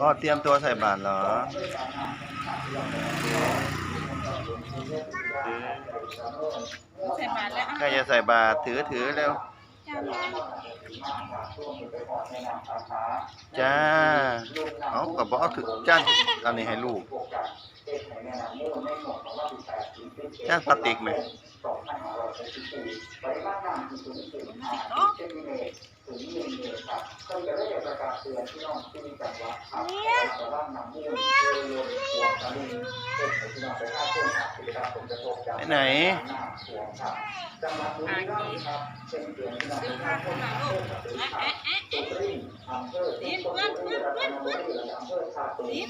ก็เตรียมตัวใส่บาตรเหรอ ใส่บาตรแล้วใครจะใส่บาตรถือถือเร็ว จ้า เอากับบอกเอาถึงจ้าอันนี้ให้ลูก จ้าสติกไหม นพลาสติกไหมไหนอ่างนี้ซื้อผ้าเข้ามาลูกแอะแอะแอะแอะดิน เพื่อนเพื่อนเพื่อนเพื่อนดิน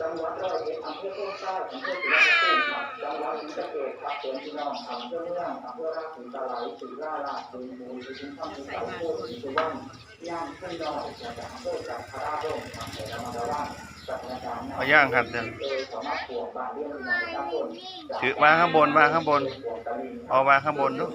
จังหวัดร้อยเอ็ดอำเภอโคกใต้อำเภอศรีราชาครับจังหวัดศรีสะเกษครับเป็นพี่น้องอำเภอเมืองอำเภอราชสีตะไลศรีราชศรีบูรณ์ศรีชุมพรศรีสาวโพธิ์ศรีสุวรรณย่างขึ้นดอยจากอำเภอจากพระราชดงอำเภอธรรมดาวันจังหวัดกาเอาย่างครับเดี๋ยวเออสามารถปวงบานเรื่องพี่น้องทั้งคนถือวางข้างบนวางข้างบน เอาวางข้างบนดู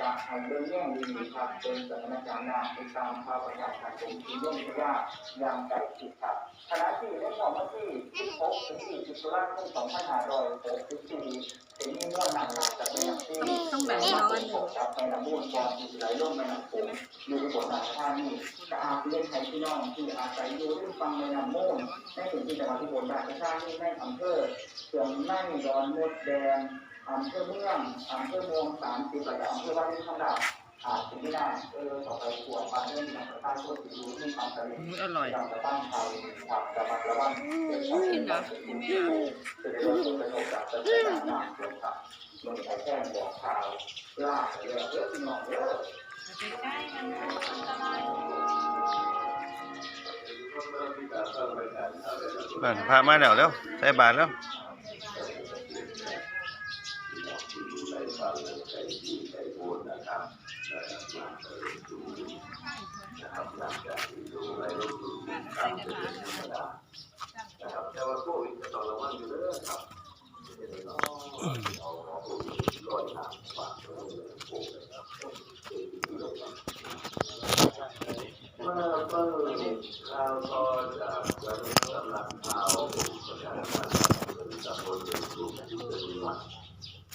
จะให้เรื่องแย่งดีครับเป็นสถานการณ์น้ำติดตามข่าวประกาศของผมที่ร่วมที่ว่าอยังไก่ติดครับขณะที่ได้ข้อมูลที่16ถึง20ตุลาคม2564เป็นมีมวลหนักจากแม่น้ำที่ต้องแบ่งน้องอันหนึ่งจากแม่น้ำมูลกองที่ไหลลงแม่น้ำโขงอยู่ในบทบาทท่านี้จะอาเล่นไทยพี่น้องที่อาศัยอยู่ริมฝั่งแม่น้ำมูลในพื้นที่จังหวัดอุบลราชธานี้ในอำเภอเชียงใหม่ดอนมดแดง อำเภอเมืองอำเภอเมืองสามสิบระดับอำเภอวัดนิคมดาอาจจะไม่ได้เออต่อไปขวดปลาเรื่องของประชาชนที่รู้ที่ความสำเร็จอร่อยอยากจะตั้งใจขับระมัดระวังเรื่องของกินเหรอกินไม่เอาจะได้ลดผลกระทบจากสถานการณ์น้ำท่วมครับโดยใช้แค่บอกข่าวล่าเรื่องเยอะที่น้องเยอะไปใกล้มันนะอันตรายบ้านพามาแล้วเร็วใส่บาตรแล้ว ใส่างเมื่อเพิ่งข่าวพอจากวันสำนักข่าวประชาชนตำบลเมืองกรุงเทพเป็นวันเป็นสถานที่เกษตรกรทั่วประเทศผู้ผู้เศรษฐกิจได้สำราญสารพันรองระชาชนเกษตรและสากรบอกว่าจะก็เป็นเกษตรกรในการตั้งโครงการเป็นตำบลหนึ่งกลุ่มเป็นตำหนึ่งกลุ่มเกษตรทฤษฎีใหม่เพื่อน้อมนำมาปฏิบัติของเรษฐกิจพอเพียงและเรที่ดีใหม่มา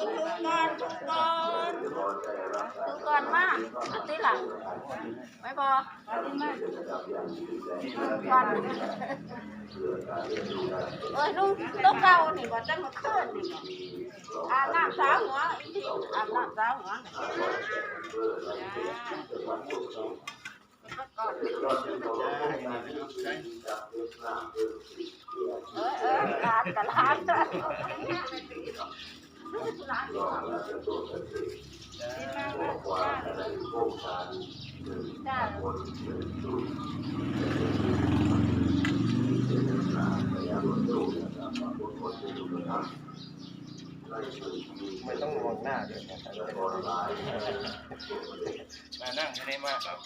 ทุกก่อนทุกก่อนจะได้รับการทุกก่อนมากอันที่หลังไอ้บออันที่มากจับอย่างดีแลก่อนเพื่อการเรียนรู้การเอ้ยลูกเก่านี่บ่จะมาเคลื่อนนี่บ่อาบน้ำสาวหัวอีกทีอาบน้ำสาวหัวก่อนเออเออร้านกับร้านร้านจ้า ไม่ต้องมองหน้าด้วยนะครับมานั่งไม่ได้มากครับ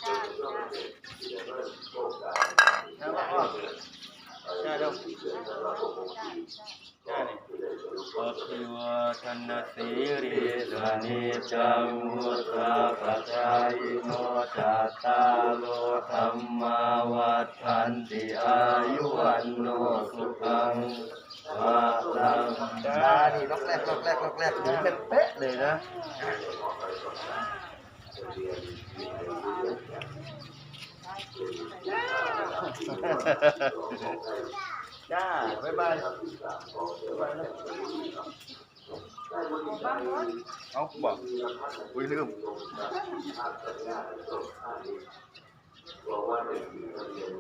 นั่งพ่อจ้าเร็วจ้านี่ปภิวาทนสีริสนิจังมุตตาปัจายโนจัตตาโลธรรมาวัฏทันติอายุวันโนสุขังภาลังจ้นี่ล็อกแรกล็อกแรกล็อกแรกดูเป็นเป๊ะเลยนะจ้าบ๊ายบายบ๊ายบายนะ เอาบอกอุ้ยลืมบอกว่าเด็กมีทะเบียน